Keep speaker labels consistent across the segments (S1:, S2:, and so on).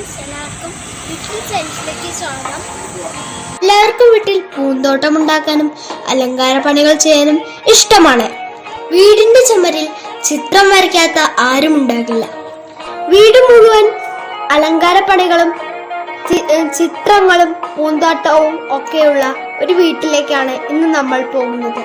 S1: എല്ലാവർക്കും സയൻസിലേക്ക് സ്വാഗതം. എല്ലാവർക്കും വീട്ടിൽ പൂന്തോട്ടം ഉണ്ടാക്കാനും അലങ്കാര പണികൾ ചെയ്യാനും ഇഷ്ടമാണ്. വീടിന്റെ ചുമരിൽ ചിത്രം വരയ്ക്കാത്ത ആരും ഉണ്ടാകില്ല. വീട് മുഴുവൻ അലങ്കാര പണികളും ചിത്രങ്ങളും പൂന്തോട്ടവും ഒക്കെയുള്ള ഒരു വീട്ടിലേക്കാണ് ഇന്ന് നമ്മൾ പോകുന്നത്.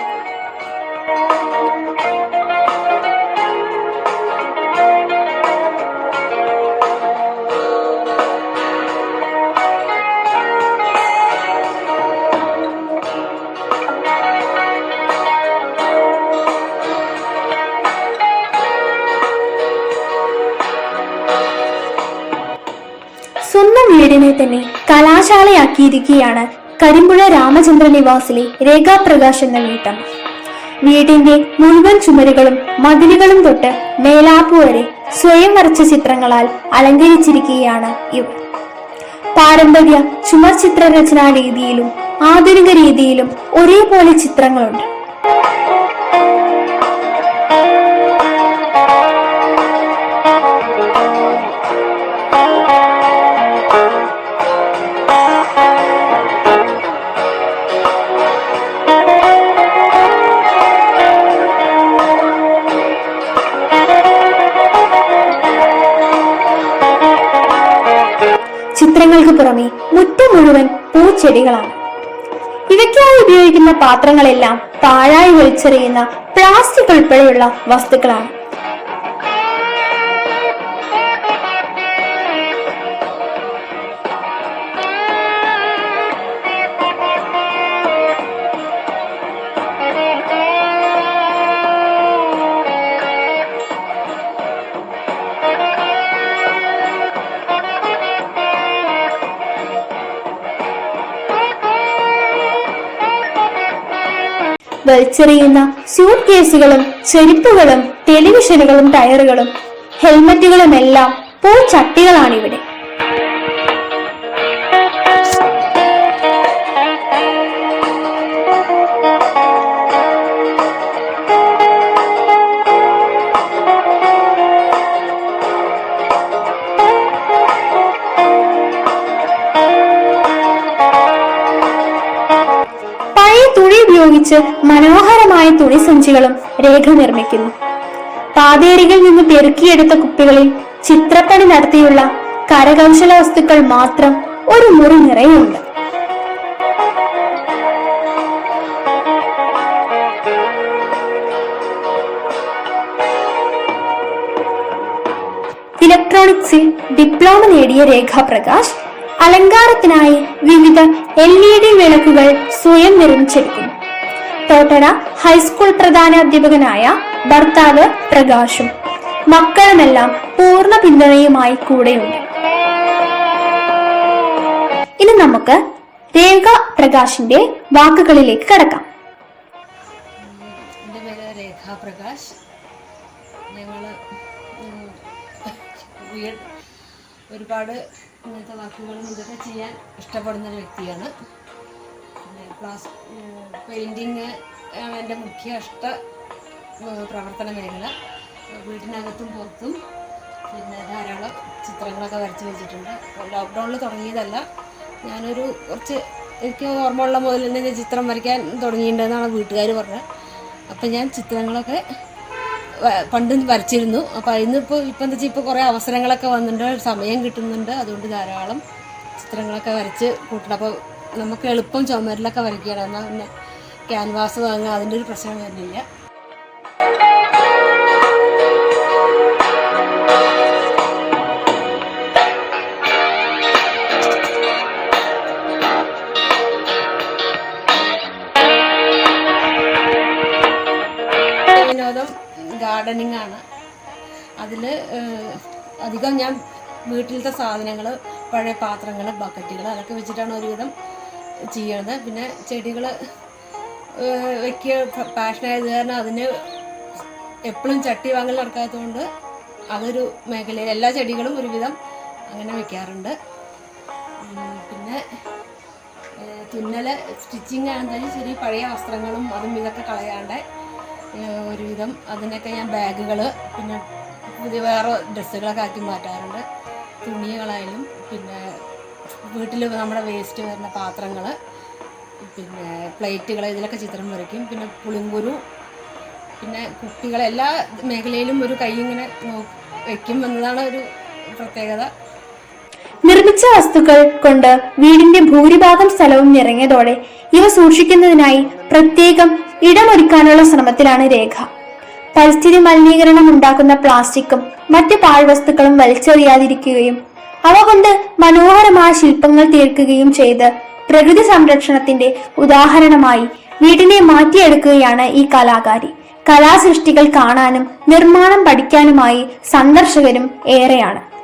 S2: സ്വന്തം വീടിനെ തന്നെ കലാശാലയാക്കിയിരിക്കുകയാണ് കരിമ്പുഴ രാമചന്ദ്ര നിവാസിലെ രേഖാപ്രകാശ് എന്ന വീട്ടം വീടിന്റെ മുഴുവൻ ചുമരുകളും മതിലുകളും തൊട്ട് മേലാപ്പ് വരെ സ്വയം വരച്ച ചിത്രങ്ങളാൽ അലങ്കരിച്ചിരിക്കുകയാണ് ഇവർ. പാരമ്പര്യ ചുമർ ചിത്രരചനാ രീതിയിലും ആധുനിക രീതിയിലും ഒരേപോലെ ചിത്രങ്ങളുണ്ട്. ചിത്രങ്ങൾക്ക് പുറമെ മുറ്റം മുഴുവൻ പൂച്ചെടികളാണ്. ഇവയ്ക്കായി ഉപയോഗിക്കുന്ന പാത്രങ്ങളെല്ലാം പാഴായി വലിച്ചെറിയുന്ന പ്ലാസ്റ്റിക് ഉൾപ്പെടെയുള്ള വസ്തുക്കളാണ്. വലിച്ചെറിയുന്ന സ്യൂട്ട് കേസുകളും ചെരുപ്പുകളും ടെലിവിഷനുകളും ടയറുകളും ഹെൽമറ്റുകളും എല്ലാം പൂച്ചട്ടികളാണ് ഉപയോഗിച്ച് മനോഹരമായ തുണി സഞ്ചികളും രേഖ നിർമ്മിക്കുന്നു. പാതേരികളിൽ നിന്ന് പെറുക്കിയെടുത്ത കുപ്പികളിൽ ചിത്രപ്പണി നടത്തിയുള്ള കരകൗശല വസ്തുക്കൾ മാത്രം ഒരു മുറി നിറയുണ്ട് ഇലക്ട്രോണിക്സിൽ ഡിപ്ലോമ നേടിയ രേഖാപ്രകാശ് അലങ്കാരത്തിനായി വിവിധ എൽ ഇ ഡി വിളക്കുകൾ സ്വയം നിർമ്മിച്ചെടുക്കുന്നു. തോട്ടട ഹൈസ്കൂൾ പ്രധാനാധ്യാപകനായ ഭർത്താവ് പ്രകാശും. മക്കളുമെല്ലാം പൂർണ പിന്തുണയുമായി കൂടെയുണ്ട്. ഇനി നമുക്ക് രേഖ പ്രകാശിന്റെ വാക്കുകളിലേക്ക് കടക്കാം.
S3: ഒരുപാട് ഇങ്ങനത്തെ വാക്കുകൾ ഇതൊക്കെ ചെയ്യാൻ ഇഷ്ടപ്പെടുന്ന ഒരു വ്യക്തിയാണ്. പ്ലാസ് പെയിന്റിങ് എന്റെ മുഖ്യ ഇഷ്ട പ്രവർത്തന മേഖല. വീട്ടിനകത്തും പുറത്തും പിന്നെ ധാരാളം ചിത്രങ്ങളൊക്കെ വരച്ച് വെച്ചിട്ടുണ്ട്. ലോക്ക്ഡൗണിൽ തുടങ്ങിയതല്ല. ഞാനൊരു കുറച്ച് എനിക്ക് ഓർമ്മയുള്ള മുതൽ തന്നെ ഞാൻ ചിത്രം വരയ്ക്കാൻ തുടങ്ങിയിട്ടുണ്ടെന്നാണ് വീട്ടുകാർ പറഞ്ഞത്. അപ്പം ഞാൻ ചിത്രങ്ങളൊക്കെ പണ്ട് വരച്ചിരുന്നു. അപ്പം ഇന്നിപ്പോൾ ഇപ്പം എന്താ ഇപ്പോൾ കുറേ അവസരങ്ങളൊക്കെ വന്നിട്ടുണ്ട്. സമയം കിട്ടുന്നുണ്ട്. അതുകൊണ്ട് ധാരാളം ചിത്രങ്ങളൊക്കെ വരച്ച് കൂട്ടണം. അപ്പോൾ നമുക്ക് എളുപ്പം ചുമരിലൊക്കെ വരയ്ക്കുകയാണ്. എന്നാൽ പിന്നെ ക്യാൻവാസ് വാങ്ങുക അതിന്റെ ഒരു പ്രശ്നം വരുന്നില്ല. വിനോദം ഗാർഡനിങ് ആണ് അതിൽ അധികം ഞാൻ വീട്ടിലത്തെ സാധനങ്ങൾ പഴയ പാത്രങ്ങൾ ബക്കറ്റുകൾ അതൊക്കെ വെച്ചിട്ടാണ് ഒരുവിധം ചെയ്യണത്. പിന്നെ ചെടികൾ വെക്കുക പാഷനായത് കാരണം അതിന് എപ്പോഴും ചട്ടി വാങ്ങൽ നടക്കാത്തതുകൊണ്ട് അതൊരു മേഖലയിൽ എല്ലാ ചെടികളും ഒരുവിധം അങ്ങനെ വെക്കാറുണ്ട്. പിന്നെ തുന്നൽ സ്റ്റിച്ചിങ് ആണെന്നാലും ശരി പഴയ വസ്ത്രങ്ങളും അതും ഇതൊക്കെ കളയാണ്ട് ഒരുവിധം അതിനൊക്കെ ഞാൻ ബാഗുകൾ പിന്നെ പുതിയ വേറെ ഡ്രസ്സുകളൊക്കെ ആക്കി മാറ്റാറുണ്ട്. തുണികളായാലും പിന്നെ വീട്ടിൽ നമ്മുടെ വേസ്റ്റ് വരുന്ന പാത്രങ്ങൾ പിന്നെ പ്ലേറ്റുകൾ ഇതിലൊക്കെ ചിത്രം വരയ്ക്കും. പിന്നെ പുളിങ്കുരു പിന്നെ കുപ്പികൾ എല്ലാ മേഖലയിലും ഒരു കൈ ഇങ്ങനെ വയ്ക്കും എന്നതാണ് ഒരു പ്രത്യേകത.
S2: നിർമ്മിച്ച വസ്തുക്കൾ കൊണ്ട് വീടിന്റെ ഭൂരിഭാഗം സ്ഥലവും നിറഞ്ഞതോടെ ഇവ സൂക്ഷിക്കുന്നതിനായി പ്രത്യേകം ഇടമൊരുക്കാനുള്ള ശ്രമത്തിലാണ് രേഖ. പരിസ്ഥിതി മലിനീകരണം ഉണ്ടാക്കുന്ന പ്ലാസ്റ്റിക്കും മറ്റ് പാഴ്വസ്തുക്കളും വലിച്ചെറിയാതിരിക്കുകയും അവ കൊണ്ട് മനോഹരമായ ശില്പങ്ങൾ തീർക്കുകയും ചെയ്ത് പ്രകൃതി സംരക്ഷണത്തിന്റെ ഉദാഹരണമായി വീടിനെ മാറ്റിയെടുക്കുകയാണ് ഈ കലാകാരി. കലാസൃഷ്ടികൾ കാണാനും നിർമ്മാണം പഠിക്കാനുമായി സന്ദർശകരും ഏറെയാണ്.